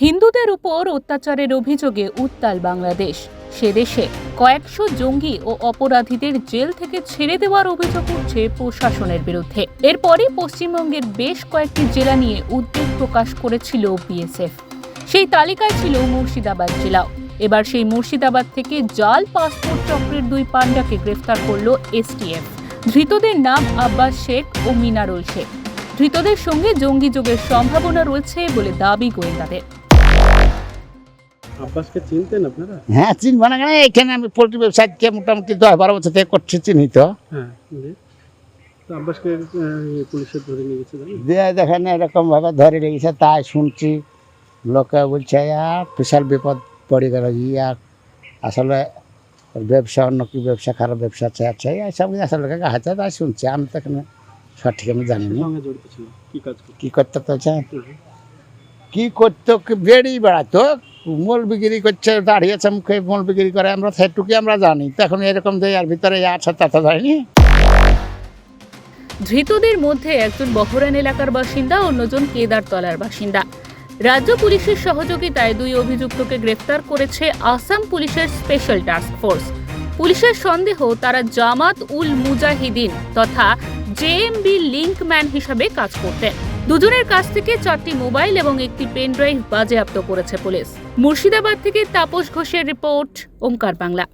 হিন্দুদের উপর অত্যাচারের অভিযোগে উত্তাল বাংলাদেশ। সে দেশে কয়েকশো জঙ্গি ও অপরাধীদের জেল থেকে ছেড়ে দেওয়ার অভিযোগ উঠছে প্রশাসনের বিরুদ্ধে। এরপরই পশ্চিমবঙ্গের বেশ কয়েকটি জেলা নিয়ে উদ্বেগ প্রকাশ করেছিল বিএসএফ। সেই তালিকায় ছিল মুর্শিদাবাদ জেলাও। এবার সেই মুর্শিদাবাদ থেকে জাল পাসপোর্ট চক্রের দুই পাণ্ডাকে গ্রেফতার করল এসটিএফ। ধৃতদের নাম আব্বাস শেখ ও মিনারুল শেখ। ধৃতদের সঙ্গে জঙ্গি যোগের সম্ভাবনা রয়েছে বলে দাবি গোয়েন্দাদের। আব্বাসকে চিনতেন আপনারা? হ্যাঁ চিনবো না কেন? এখানে আমি পোলট্রি ব্যবসাকে মোটামুটি দশ বারো বছর থেকে করছি চিনি তো। হ্যাঁ আব্বাসকে পুলিশে ধরে নিয়ে গেছে দেখেন এরকম ভাবে ধরে রেখেছে তাই শুনছি। লোকে বলছে বিশাল বিপদ পড়ে গেল ইয়া আসলে ব্যবসা অন্য কি ব্যবসা খারাপ ব্যবসা আছে আছে এইসব আসলে আছে তাই শুনছি। আমি তো এখানে সঠিক আমি জানি না। কি করতো তো কি করতো কি বেড়েই বেড়াতো মল বিক্রি করছে, দাঁড়িয়েছে মুখে মল বিক্রি করে, আমরা সেটুকুই আমরা জানি। তো এখন এরকম যে আর ভিতরে আছে তা তো জানি। ধৃতদের মধ্যে একজন বহরান এলাকার বাসিন্দা, অন্যজন কেদারতলার বাসিন্দা। রাজ্য পুলিশের সহযোগিতায় দুই অভিযুক্তকে গ্রেফতার করেছে আসাম পুলিশের স্পেশাল টাস্ক ফোর্স। পুলিশের সন্দেহ তারা জামাত উল মুজাহিদিন তথা জেএমবি লিঙ্কম্যান হিসাবে কাজ করতেন। দুজনের কাছ থেকে চারটি মোবাইল এবং একটি পেন ড্রাইভ বাজেয়াপ্ত করেছে পুলিশ। মুর্শিদাবাদ থেকে তাপস ঘোষের রিপোর্ট, ওমকার বাংলা।